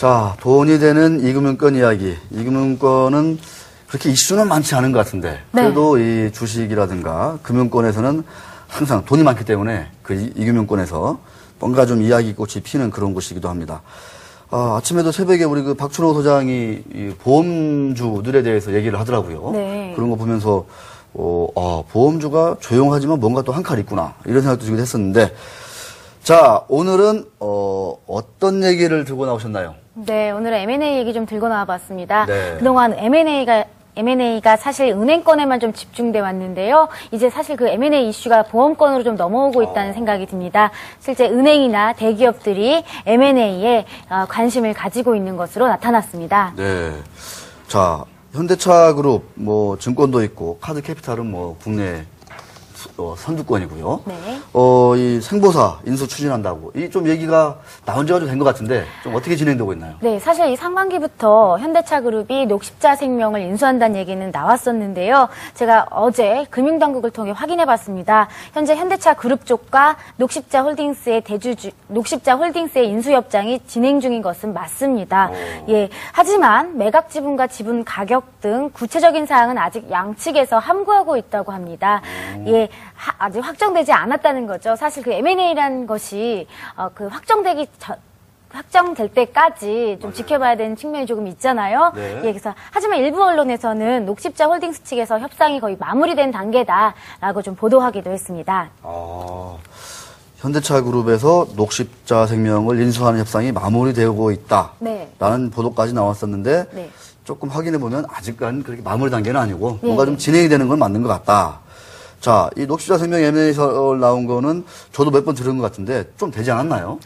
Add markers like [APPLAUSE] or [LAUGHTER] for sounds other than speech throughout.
자, 돈이 되는 이금융권 이야기. 이금융권은 그렇게 이슈는 많지 않은 것 같은데 네. 그래도 이 주식이라든가 금융권에서는 항상 돈이 많기 때문에 그 이- 이금융권에서 뭔가 좀 이야기꽃이 피는 그런 곳이기도 합니다. 아, 아침에도 새벽에 우리 그 박준호 소장이 이 보험주들에 대해서 얘기를 하더라고요. 네. 그런 거 보면서 어, 아, 보험주가 조용하지만 뭔가 또 한 칼 있구나 이런 생각도 들기도 했었는데 자 오늘은 어, 어떤 얘기를 들고 나오셨나요? 네, 오늘은 M&A 얘기 좀 들고 나와봤습니다. 네. 그동안 M&A가 M&A가 사실 은행권에만 좀 집중돼 왔는데요. 이제 사실 그 M&A 이슈가 보험권으로 좀 넘어오고 있다는 생각이 듭니다. 실제 은행이나 대기업들이 M&A에 어, 관심을 가지고 있는 것으로 나타났습니다. 네. 자, 현대차 그룹, 뭐, 증권도 있고, 카드 캐피탈은 뭐, 국내 수- 어, 선두권이고요. 네. 어, 이 생보사 인수 추진한다고. 이 좀 얘기가 나온 지가 좀 된 것 같은데, 좀 어떻게 진행되고 있나요? 네, 사실 이 상반기부터 현대차 그룹이 녹십자 생명을 인수한다는 얘기는 나왔었는데요. 제가 어제 금융당국을 통해 확인해 봤습니다. 현재 현대차 그룹 쪽과 녹십자 홀딩스의 대주주, 녹십자 홀딩스의 인수 협정이 진행 중인 것은 맞습니다. 예. 하지만 매각 지분과 지분 가격 등 구체적인 사항은 아직 양측에서 함구하고 있다고 합니다. 예. 하- 아직 확정되지 않았다는 거죠. 사실 그 M&A라는 것이 어, 그 확정되기 전, 확정될 때까지 좀 지켜봐야 되는 측면이 조금 있잖아요. 네. 예, 그래서 하지만 일부 언론에서는 녹십자 홀딩스 측에서 협상이 거의 마무리된 단계다라고 좀 보도하기도 했습니다. 아, 현대차 그룹에서 녹십자 생명을 인수하는 협상이 마무리되고 있다. 네. 라는 보도까지 나왔었는데, 네. 조금 확인해 보면 아직까지는 그렇게 마무리 단계는 아니고 네. 뭔가 좀 진행이 되는 건 맞는 것 같다. 자, 이 녹십자 생명 M&A에서 나온 거는 저도 몇 번 들은 것 같은데 좀 되지 않았나요?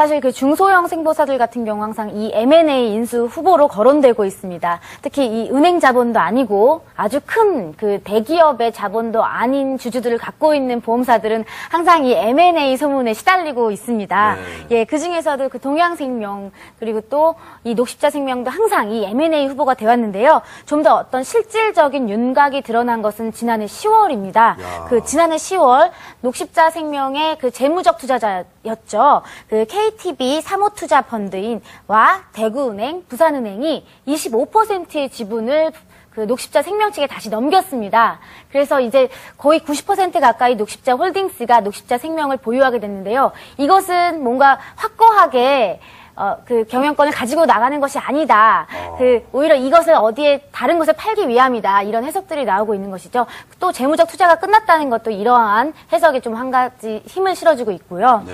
사실 그 중소형 생보사들 같은 경우 항상 이 M&A 인수 후보로 거론되고 있습니다. 특히 이 은행 자본도 아니고 아주 큰 그 대기업의 자본도 아닌 주주들을 갖고 있는 보험사들은 항상 이 M&A 소문에 시달리고 있습니다. 네. 예, 그 중에서도 그 동양생명 그리고 또 이 녹십자생명도 항상 이 M&A 후보가 되었는데요. 좀 더 어떤 실질적인 윤곽이 드러난 것은 지난해 10월입니다. 야. 그 지난해 10월 녹십자생명의 그 재무적 투자자였죠. 그 KTB 사모투자 펀드인와 대구은행, 부산은행이 25%의 지분을 그 녹십자 생명 측에 다시 넘겼습니다. 그래서 이제 거의 90% 가까이 녹십자 홀딩스가 녹십자 생명을 보유하게 됐는데요. 이것은 뭔가 확고하게 어, 그 경영권을 가지고 나가는 것이 아니다. 그 오히려 이것을 어디에 다른 곳에 팔기 위함이다. 이런 해석들이 나오고 있는 것이죠. 또 재무적 투자가 끝났다는 것도 이러한 해석에 좀 한 가지 힘을 실어주고 있고요. 네.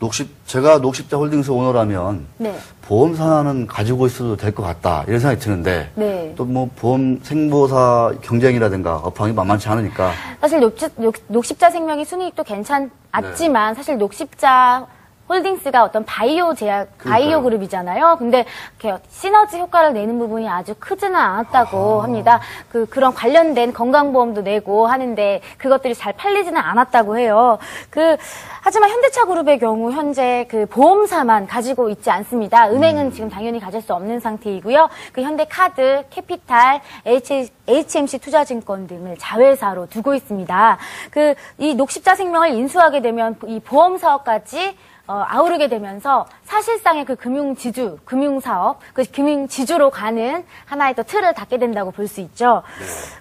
녹십, 제가 녹십자 홀딩스 오너라면 네. 보험사는 가지고 있어도 될 것 같다. 이런 생각이 드는데 네. 또 뭐 보험 생보사 경쟁이라든가 업황이 만만치 않으니까 사실 녹십, 녹, 녹십자 생명이 순이익도 괜찮았지만 사실 녹십자 홀딩스가 어떤 바이오 제약, 바이오 그러니까요. 그룹이잖아요. 근데 이렇게 시너지 효과를 내는 부분이 아주 크지는 않았다고 합니다. 그, 그런 관련된 건강보험도 내고 하는데 그것들이 잘 팔리지는 않았다고 해요. 그, 하지만 현대차 그룹의 경우 현재 그 보험사만 가지고 있지 않습니다. 은행은 지금 당연히 가질 수 없는 상태이고요. 그 현대카드, 캐피탈, H, HMC 투자증권 등을 자회사로 두고 있습니다. 그, 이 녹십자 생명을 인수하게 되면 이 보험 사업까지 어, 아우르게 되면서 사실상의 그 금융 지주, 금융 사업, 그 금융 지주로 가는 하나의 또 틀을 닫게 된다고 볼 수 있죠.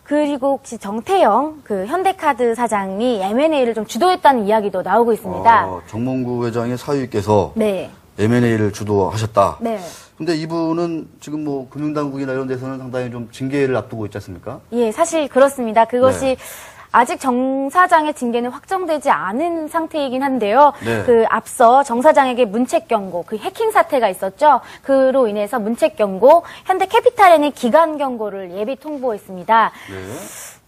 그리고 혹시 정태영 그 현대카드 사장이 M&A를 좀 주도했다는 이야기도 나오고 있습니다. 어, 정몽구 회장의 사위께서 네. M&A를 주도하셨다. 네. 근데 이분은 지금 뭐 금융당국이나 이런 데서는 상당히 좀 징계를 앞두고 있지 않습니까? 예, 사실 그렇습니다. 그것이 네. 아직 정 사장의 징계는 확정되지 않은 상태이긴 한데요. 네. 그 앞서 정 사장에게 문책 경고, 그 해킹 사태가 있었죠. 그로 인해서 문책 경고, 현대 캐피탈에는 기간 경고를 예비 통보했습니다. 네.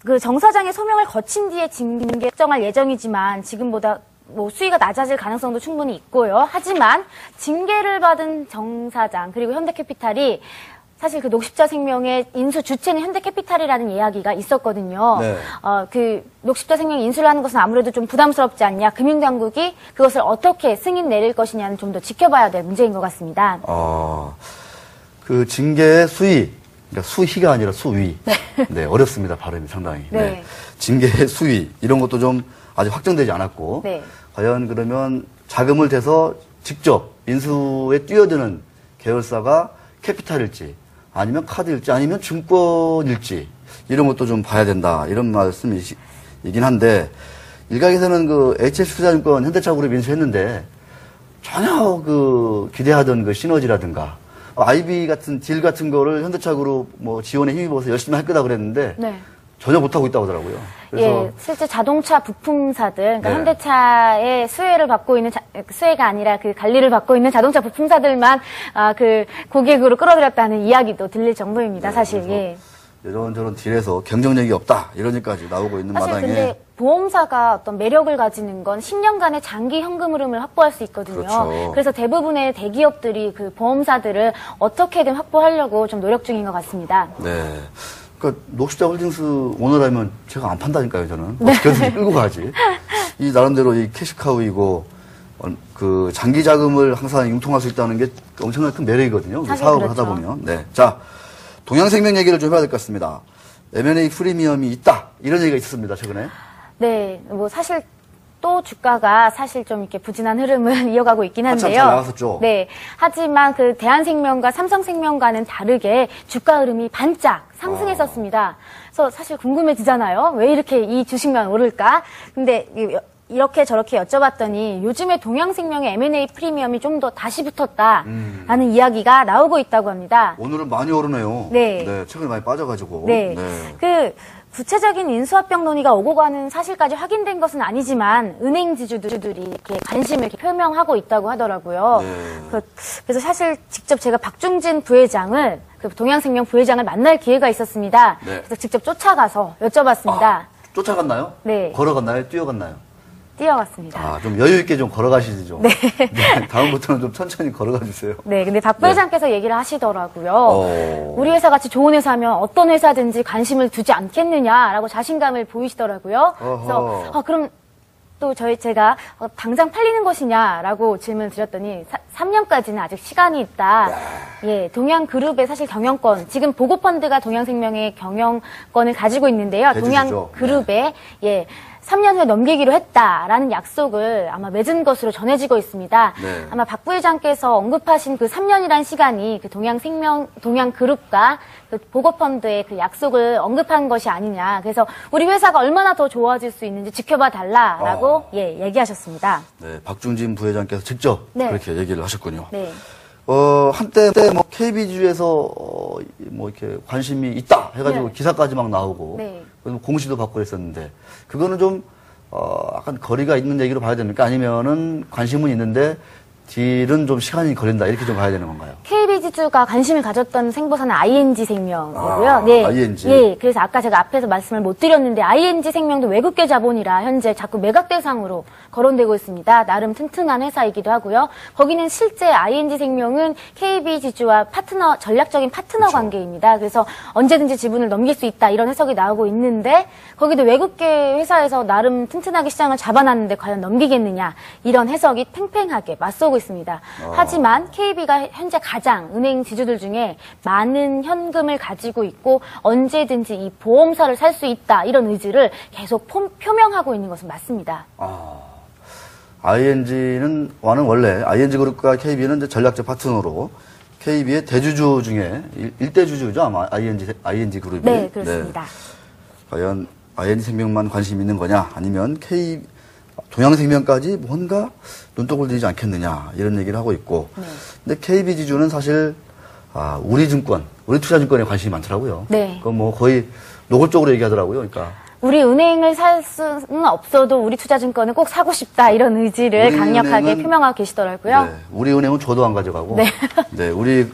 그정 사장의 소명을 거친 뒤에 징계 정할 예정이지만 지금보다 뭐 수위가 낮아질 가능성도 충분히 있고요. 하지만 징계를 받은 정 사장 그리고 현대캐피탈이 사실 그 녹십자 생명의 인수 주체는 현대캐피탈이라는 이야기가 있었거든요. 네. 어, 그 녹십자 생명 인수를 하는 것은 아무래도 좀 부담스럽지 않냐. 금융당국이 그것을 어떻게 승인 내릴 것이냐는 좀 더 지켜봐야 될 문제인 것 같습니다. 아, 그 징계의 수위, 그러니까 수희가 아니라 수위. 네. 어렵습니다. 발음이 상당히. 네. 징계의 수위, 이런 것도 좀 아직 확정되지 않았고. 네. 과연 그러면 자금을 대서 직접 인수에 뛰어드는 계열사가 캐피탈일지 아니면 카드일지 아니면 증권일지 이런 것도 좀 봐야 된다 이런 말씀이긴 한데 일각에서는 그 HS투자증권 현대차그룹 인수했는데 전혀 그 기대하던 그 시너지라든가 IB 같은 딜 같은 거를 현대차그룹 뭐 지원에 힘입어서 열심히 할 거다 그랬는데 네. 전혀 못하고 있다고 하더라고요. 그래서 예, 실제 자동차 부품사들, 그러니까 네. 현대차의 수혜를 받고 있는 자- 수혜가 아니라 그 관리를 받고 있는 자동차 부품사들만 아, 그 고객으로 끌어들였다는 이야기도 들릴 정도입니다. 사실. 네, 그래서 예. 이런저런 딜에서 경쟁력이 없다 이런 얘기까지 나오고 있는 사실 마당에 근데 보험사가 어떤 매력을 가지는 건 10년간의 장기 현금 흐름을 확보할 수 있거든요. 그렇죠. 래서 대부분의 대기업들이 그 보험사들을 어떻게든 확보하려고 좀 노력 중인 것 같습니다. 네. 그러니까 녹십자 홀딩스 오너라면 제가 안 판다니까요, 저는. 네. 어떻게든 끌고 가지. 이 나름대로 이 캐시카우이고 어, 그 장기 자금을 항상 융통할 수 있다는 게 엄청난 큰 매력이거든요. 사업을 그렇죠. 하다 보면. 네. 자, 동양생명 얘기를 좀 해야 될 것 같습니다. M&A 프리미엄이 있다. 이런 얘기가 있었습니다, 최근에. 네, 뭐 사실 또 주가가 사실 좀 이렇게 부진한 흐름을 [LAUGHS] 이어가고 있긴 한데요. 잘 나갔었죠. 네. 하지만 그 대한생명과 삼성생명과는 다르게 주가 흐름이 반짝 상승했었습니다. 그래서 사실 궁금해지잖아요. 왜 이렇게 이 주식만 오를까? 근데 이- 이렇게 저렇게 여쭤봤더니 요즘에 동양생명의 M&A 프리미엄이 좀 더 다시 붙었다라는 이야기가 나오고 있다고 합니다. 오늘은 많이 오르네요. 네. 최근에 많이 빠져가지고. 네. 그 구체적인 인수합병 논의가 오고 가는 사실까지 확인된 것은 아니지만 은행 지주들이 이렇게 관심을 이렇게 표명하고 있다고 하더라고요. 네. 그, 래서 사실 직접 제가 박중진 부회장을 그 동양생명 부회장을 만날 기회가 있었습니다. 네. 그래서 직접 쫓아가서 여쭤봤습니다. 아, 쫓아갔나요? 네. 걸어갔나요? 뛰어갔나요? 뛰어갔습니다. 아, 좀 여유 있게 좀 걸어가시죠. [LAUGHS] 네. 다음부터는 좀 천천히 걸어가 주세요. 네, 근데 박 부회장께서 얘기를 하시더라고요. 어. 우리 회사 같이 좋은 회사면 어떤 회사든지 관심을 두지 않겠느냐라고 자신감을 보이시더라고요. 그래서 어허. 아, 그럼 또 저희 제가 어, 당장 팔리는 것이냐라고 질문을 드렸더니 3년까지는 아직 시간이 있다. 예, 동양그룹의 사실 경영권 지금 보고펀드가 동양생명의 경영권을 가지고 있는데요. 대주주죠. 동양그룹에 예. 3년 후에 넘기기로 했다라는 약속을 아마 맺은 것으로 전해지고 있습니다. 네. 아마 박 부회장께서 언급하신 그 3년이란 시간이 그 동양생명, 동양그룹과 그 보고펀드의 그 약속을 언급한 것이 아니냐. 그래서 우리 회사가 얼마나 더 좋아질 수 있는지 지켜봐 달라라고 어. 예, 얘기하셨습니다. 네, 박중진 부회장께서 직접 네. 그렇게 얘기를 하셨군요. 네. 어, 한때 뭐 KB주에서 어, 뭐 이렇게 관심이 있다 해가지고 네. 기사까지 막 나오고 네. 공시도 받고 그랬었는데 그거는 좀 어, 약간 거리가 있는 얘기로 봐야 됩니까? 아니면은 관심은 있는데 딜은 좀 시간이 걸린다 이렇게 좀 봐야 되는 건가요? KB 지주가 관심을 가졌던 생보사는 ING 생명이고요. 아, 네. ING. 예. 그래서 아까 제가 앞에서 말씀을 못 드렸는데 ING 생명도 외국계 자본이라 현재 자꾸 매각 대상으로 거론되고 있습니다. 나름 튼튼한 회사이기도 하고요. 거기는 실제 ING 생명은 KB지주와 파트너 전략적인 파트너 관계입니다. 그래서 언제든지 지분을 넘길 수 있다 이런 해석이 나오고 있는데 거기도 외국계 회사에서 나름 튼튼하게 시장을 잡아놨는데 과연 넘기겠느냐 이런 해석이 팽팽하게 맞서고 있습니다. 하지만 KB가 현재 가장 은행 지주들 중에 많은 현금을 가지고 있고 언제든지 이 보험사를 살 수 있다 이런 의지를 계속 폼- 표명하고 있는 것은 맞습니다. ING는 와는 원래 ING 그룹과 KB는 이제 전략적 파트너로 KB의 대주주 중에 일, 대 주주죠 아마 ING ING 그룹이. 네, 그렇습니다. 과연 ING 생명만 관심 있는 거냐 아니면 K 동양생명까지 뭔가 눈독을 들이지 않겠느냐 이런 얘기를 하고 있고. 네. 근데 KB 지주는 사실 아, 우리 증권, 우리 투자증권에 관심이 많더라고요. 네. 그건 뭐 거의 노골적으로 얘기하더라고요. 그러니까 우리 은행을 살 수는 없어도 우리 투자증권은 꼭 사고 싶다 이런 의지를 우리 강력하게 은행은- 표명하고 계시더라고요. 네, 우리 은행은 저도 안 가져가고, 네. 네, 우리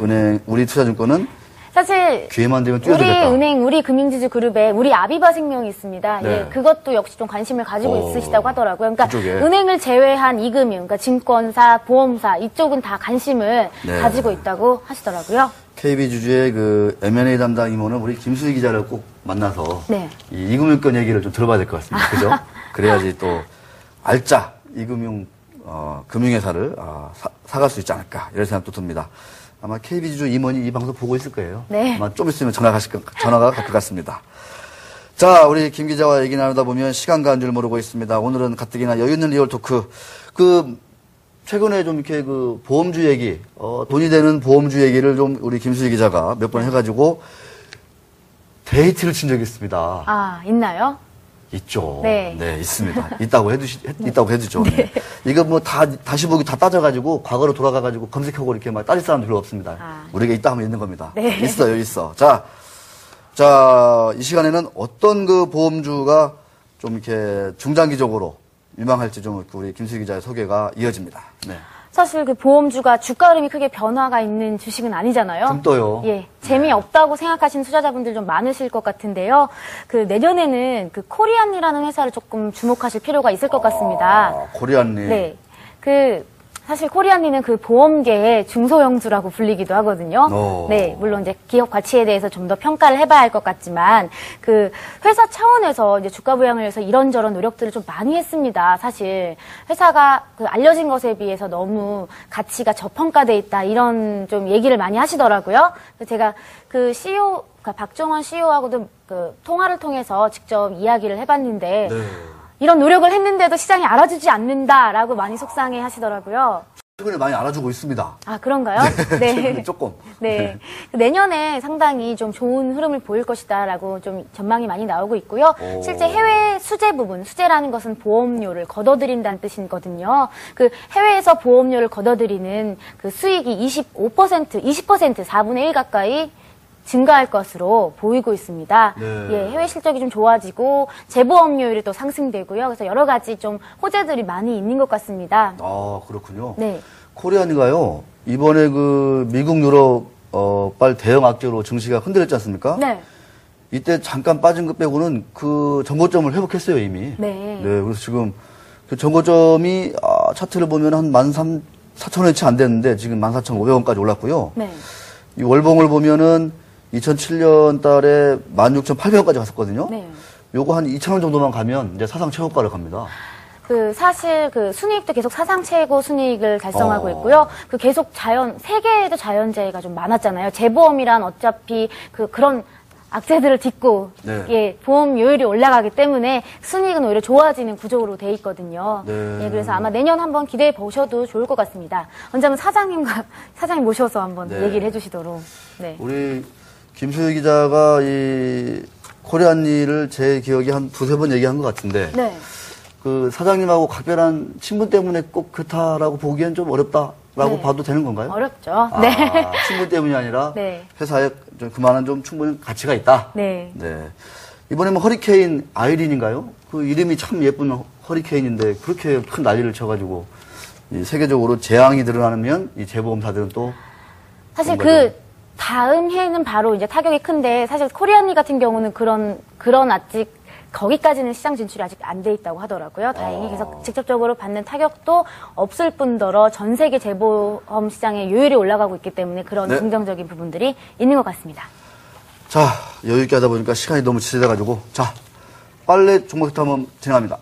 은행, 우리 투자증권은 사실 기회만 되면 우리 뛰어들겠다. 은행, 우리 금융지주 그룹에 우리 아비바 생명이 있습니다. 네. 예, 그것도 역시 좀 관심을 가지고 어, 있으시다고 하더라고요. 그러니까 그쪽에. 은행을 제외한 이금융, 그러니까 증권사, 보험사 이쪽은 다 관심을 네. 가지고 있다고 하시더라고요. KB 주주의 그 M&A 담당 임원은 우리 김수희 기자를 꼭 만나서 네. 이 이금융권 얘기를 좀 들어봐야 될 것 같습니다. 그죠? [LAUGHS] 그래야지 또 알짜 이금융 어, 금융회사를 아, 사, 사갈 수 있지 않을까 이런 생각도 듭니다. 아마 KB 주주 임원이 이 방송 보고 있을 거예요. 네. 아마 좀 있으면 전화 가실 것, 전화가 갈 것 같습니다. 자, 우리 김 기자와 얘기 나누다 보면 시간 가는 줄 모르고 있습니다. 오늘은 가뜩이나 여유 있는 리얼 토크. 그 최근에 좀 이렇게 그 보험주 얘기, 어, 돈이 되는 보험주 얘기를 좀 우리 김수희 기자가 몇 번 해가지고 데이트를 친 적이 있습니다. 아, 있나요? 있죠. 네. 있습니다. 있다고 해두시, [LAUGHS] 했- 있다고 해두죠. 네. 이거 뭐 다, 다시 보기 다 따져가지고, 과거로 돌아가가지고 검색하고 이렇게 막 따질 사람 별로 없습니다. 아. 우리가 있다 하면 있는 겁니다. 네. 있어요, 있어. 자, 자, 이 시간에는 어떤 그 보험주가 좀 이렇게 중장기적으로 유망할지 좀 우리 김수희 기자의 소개가 이어집니다. 네. 사실 그 보험주가 주가 흐름이 크게 변화가 있는 주식은 아니잖아요. 좀 떠요. 예, 재미없다고 생각하시는 투자자분들 좀 많으실 것 같은데요. 그 내년에는 그 코리안이라는 회사를 조금 주목하실 필요가 있을 것 같습니다. 아, 코리안님. 네. 그 사실 코리안리는 그 보험계의 중소형주라고 불리기도 하거든요. 오. 네, 물론 이제 기업 가치에 대해서 좀 더 평가를 해봐야 할 것 같지만 그 회사 차원에서 이제 주가 부양을 위해서 이런저런 노력들을 좀 많이 했습니다. 사실 회사가 그 알려진 것에 비해서 너무 가치가 저평가돼 있다 이런 좀 얘기를 많이 하시더라고요. 제가 그 CEO 그러니까 박종원 CEO하고도 그 통화를 통해서 직접 이야기를 해봤는데 네. 이런 노력을 했는데도 시장이 알아주지 않는다라고 많이 속상해 하시더라고요. 최근에 많이 알아주고 있습니다. 아, 그런가요? [LAUGHS] 최근에 조금. 네. 내년에 상당히 좀 좋은 흐름을 보일 것이다라고 좀 전망이 많이 나오고 있고요. 오. 실제 해외 수재 부분, 수재라는 것은 보험료를 걷어들인다는 뜻이거든요. 그 해외에서 보험료를 걷어들이는 그 수익이 25%, 20%, 4분의 1 가까이 증가할 것으로 보이고 있습니다. 네. 예, 해외 실적이 좀 좋아지고 재보험료율이 또 상승되고요. 그래서 여러 가지 좀 호재들이 많이 있는 것 같습니다. 아, 그렇군요. 네. 코리안이가요, 이번에 그 미국 유럽, 어, 빨 대형 악재로 증시가 흔들렸지 않습니까? 네. 이때 잠깐 빠진 것 빼고는 그 정고점을 회복했어요, 이미. 네. 그래서 지금 그 정고점이, 아, 차트를 보면 한 13, 4천원이 채안 됐는데 지금 14,500원까지 올랐고요. 네. 이 월봉을 보면은 2007년 달에 16,800원까지 갔었거든요. 네. 요거 한 2,000원 정도만 가면 이제 사상 최고가를 갑니다. 그 사실 그 순이익도 계속 사상 최고 순이익을 달성하고 어. 있고요. 그 계속 자연 세계에도 자연재해가 좀 많았잖아요. 재보험이란 어차피 그 그런 악재들을 딛고 네. 예 보험료율이 올라가기 때문에 순이익은 오히려 좋아지는 구조로 돼 있거든요. 네. 예 그래서 아마 내년 한번 기대해 보셔도 좋을 것 같습니다. 언제 한번 사장님과 사장님 모셔서 한번 네. 얘기를 해주시도록. 네. 우리 김수희 기자가 이 코리안리를 제 기억에 한 두세 번 얘기한 것 같은데 네. 그 사장님하고 각별한 친분 때문에 꼭 그렇다라고 보기엔 좀 어렵다라고 네. 봐도 되는 건가요? 어렵죠. 아, 네. 친분 때문이 아니라 네. 회사에 좀 그만한 좀 충분히 가치가 있다. 네. 이번에 뭐 허리케인 아이린인가요? 그 이름이 참 예쁜 허- 허리케인인데 그렇게 큰 난리를 쳐가지고 이 세계적으로 재앙이 드러나면 이 재보험사들은 또 사실 그 다음 해는 바로 이제 타격이 큰데 사실 코리안리 같은 경우는 그런 그런 아직 거기까지는 시장 진출이 아직 안 돼 있다고 하더라고요. 다행히 그래서 직접적으로 받는 타격도 없을 뿐더러 전 세계 재보험 시장의 요율이 올라가고 있기 때문에 그런 네. 긍정적인 부분들이 있는 것 같습니다. 자, 여유 있게 하다 보니까 시간이 너무 지체돼가지고, 자, 빨래 종목부터 한번 진행합니다.